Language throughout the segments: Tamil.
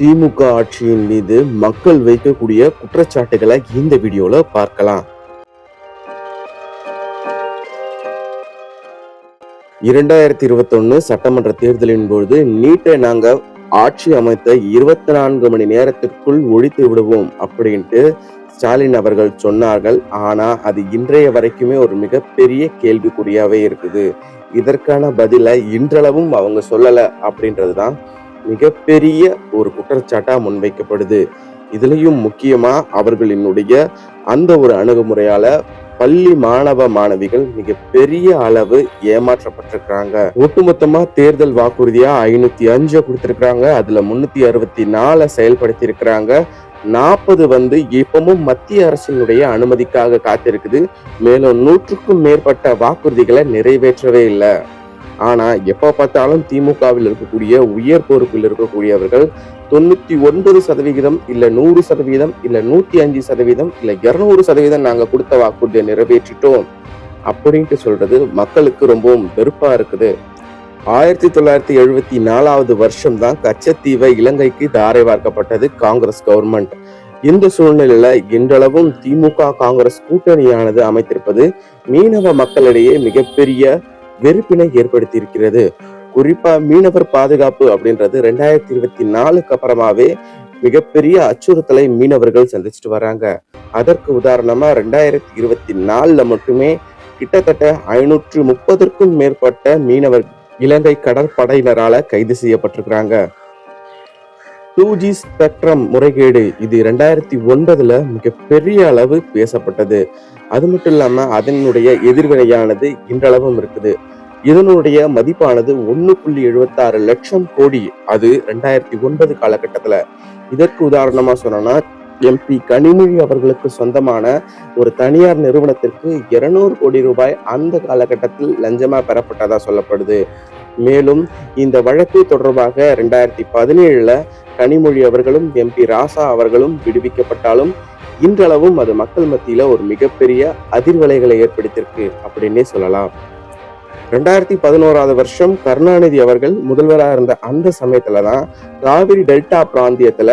திமுக ஆட்சியின் மீது மக்கள் வைக்கக்கூடிய குற்றச்சாட்டுகளை இந்த வீடியோல பார்க்கலாம். இரண்டாயிரத்தி இருபத்தொன்னு சட்டமன்ற தேர்தலின் பொழுது நீட்டை நாங்க ஆட்சி அமைத்த இருபத்தி நான்கு மணி நேரத்திற்குள் ஒழித்து விடுவோம் அப்படின்ட்டு ஸ்டாலின் அவர்கள் சொன்னார்கள். ஆனா அது இன்றைய வரைக்குமே ஒரு மிகப்பெரிய கேள்விக்குறியாவே இருக்குது. இதற்கான பதிலை இன்றளவும் அவங்க சொல்லல அப்படின்றதுதான் மிகப்பெரிய ஒரு குற்றச்சாட்டா முன்வைக்கப்படுது. இதுலயும் முக்கியமா அவர்களினுடைய அந்த ஒரு அணுகுமுறையால பள்ளி மாணவ மாணவிகள் மிக பெரிய அளவு ஏமாற்றப்பட்டிருக்கிறாங்க. ஒட்டுமொத்தமா தேர்தல் வாக்குறுதியா ஐநூத்தி அஞ்சு கொடுத்திருக்கிறாங்க. அதுல முன்னூத்தி அறுபத்தி நாலை செயல்படுத்தி இருக்கிறாங்க நாற்பது வந்து இப்பவும் மத்திய அரசினுடைய அனுமதிக்காக காத்திருக்குது. மேலும் நூற்றுக்கும் மேற்பட்ட வாக்குறுதிகளை நிறைவேற்றவே இல்லை. ஆனால் எப்போ பார்த்தாலும் திமுகவில் இருக்கக்கூடிய உயர் பொறுப்பில் இருக்கக்கூடியவர்கள் தொண்ணூத்தி ஒன்பது சதவிகிதம் இல்ல நூறு சதவீதம் இல்ல நூத்தி அஞ்சு சதவீதம் இல்ல இருநூறு சதவீதம் நாங்க கொடுத்த வாக்குறுதியை நிறைவேற்றிட்டோம். அப்படின்ட்டு சொல்றது மக்களுக்கு ரொம்பவும் வெறுப்பா இருக்குது. ஆயிரத்தி தொள்ளாயிரத்தி எழுபத்தி நாலாவது வருஷம் தான் கச்சத்தீவை இலங்கைக்கு தாரை வார்க்கப்பட்டது காங்கிரஸ் கவர்மெண்ட். இந்த சூழ்நிலையில இன்றளவும் திமுக காங்கிரஸ் கூட்டணியானது அமைத்திருப்பது மீனவ மக்களிடையே மிகப்பெரிய வெறுப்பினை ஏற்படுத்தியிருக்கிறது. குறிப்பா மீனவர் பாதுகாப்பு அப்படின்றது ரெண்டாயிரத்தி இருபத்தி நாலுக்கு அப்புறமாவே மிகப்பெரிய அச்சுறுத்தலை மீனவர்கள் சந்திச்சுட்டு வராங்க. அதற்கு உதாரணமா ரெண்டாயிரத்தி இருபத்தி நாலுல மட்டுமே கிட்டத்தட்ட ஐநூற்று முப்பதற்கும் மேற்பட்ட மீனவர் இலங்கை கடற்படையினரால கைது செய்யப்பட்டிருக்கிறாங்க. டூ ஜி ஸ்பெக்ட்ரம் முறைகேடு இது ரெண்டாயிரத்தி ஒன்பதுல மிகப்பெரிய அளவு பேசப்பட்டது. அது மட்டும் இல்லாம அதனுடைய எதிர்வினையானது இன்றளவும் இருக்குது. இதனுடைய மதிப்பானது ஒன்று புள்ளி எழுபத்தாறு லட்சம் கோடி. அது ரெண்டாயிரத்தி ஒன்பது காலகட்டத்தில். இதற்கு உதாரணமா சொன்னோம்னா எம்பி கனிமொழி அவர்களுக்கு சொந்தமான ஒரு தனியார் நிறுவனத்திற்கு இருநூறு கோடி ரூபாய் அந்த காலகட்டத்தில் லஞ்சமாக பெறப்பட்டதாக சொல்லப்படுது. மேலும் இந்த வழக்கு தொடர்பாக ரெண்டாயிரத்தி பதினேழுல கனிமொழி அவர்களும் எம்பி ராசா அவர்களும் விடுவிக்கப்பட்டாலும் இன்றளவும் அது மக்கள் மத்தியில ஒரு மிகப்பெரிய அதிர்வலைகளை ஏற்படுத்தியிருக்கு அப்படின்னே சொல்லலாம். ரெண்டாயிரத்தி பதினோராவது வருஷம் கருணாநிதி அவர்கள் முதல்வராக இருந்த அந்த சமயத்துல தான் காவிரி டெல்டா பிராந்தியத்துல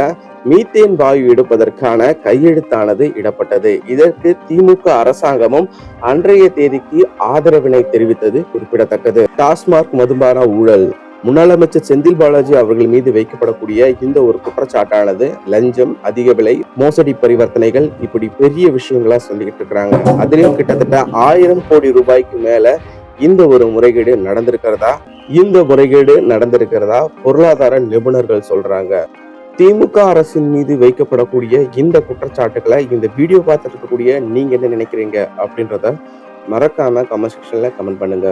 மீத்தேன் வாயு எடுப்பதற்கான கையெழுத்தானது இடப்பட்டது. இதற்கு திமுக அரசாங்கமும் அன்றைய தேதிக்கு ஆதரவினை தெரிவித்தது குறிப்பிடத்தக்கது. டாஸ்மாக் மதுபான ஊழல். முன்னாள் அமைச்சர் செந்தில் பாலாஜி அவர்கள் மீது வைக்கப்படக்கூடிய இந்த ஒரு குற்றச்சாட்டானது லஞ்சம் அதிக விலை மோசடி பரிவர்த்தனைகள் இப்படி பெரிய விஷயங்களா சொல்லிக்கிட்டு இருக்கிறாங்க அதுலயும் கிட்டத்தட்ட ஆயிரம் கோடி ரூபாய்க்கு மேல இந்த ஒரு முறைகேடு நடந்திருக்கிறதா? இந்த முறைகேடு நடந்திருக்கிறதா? பொருளாதார நிபுணர்கள் சொல்றாங்க. திமுக அரசின் மீது வைக்கப்படக்கூடிய இந்த குற்றச்சாட்டுகளை இந்த வீடியோ பார்த்துட்டு இருக்கக்கூடிய நீங்க என்ன நினைக்கிறீங்க அப்படின்றத மறக்காம கமெண்ட் செக்ஷன்ல கமெண்ட் பண்ணுங்க.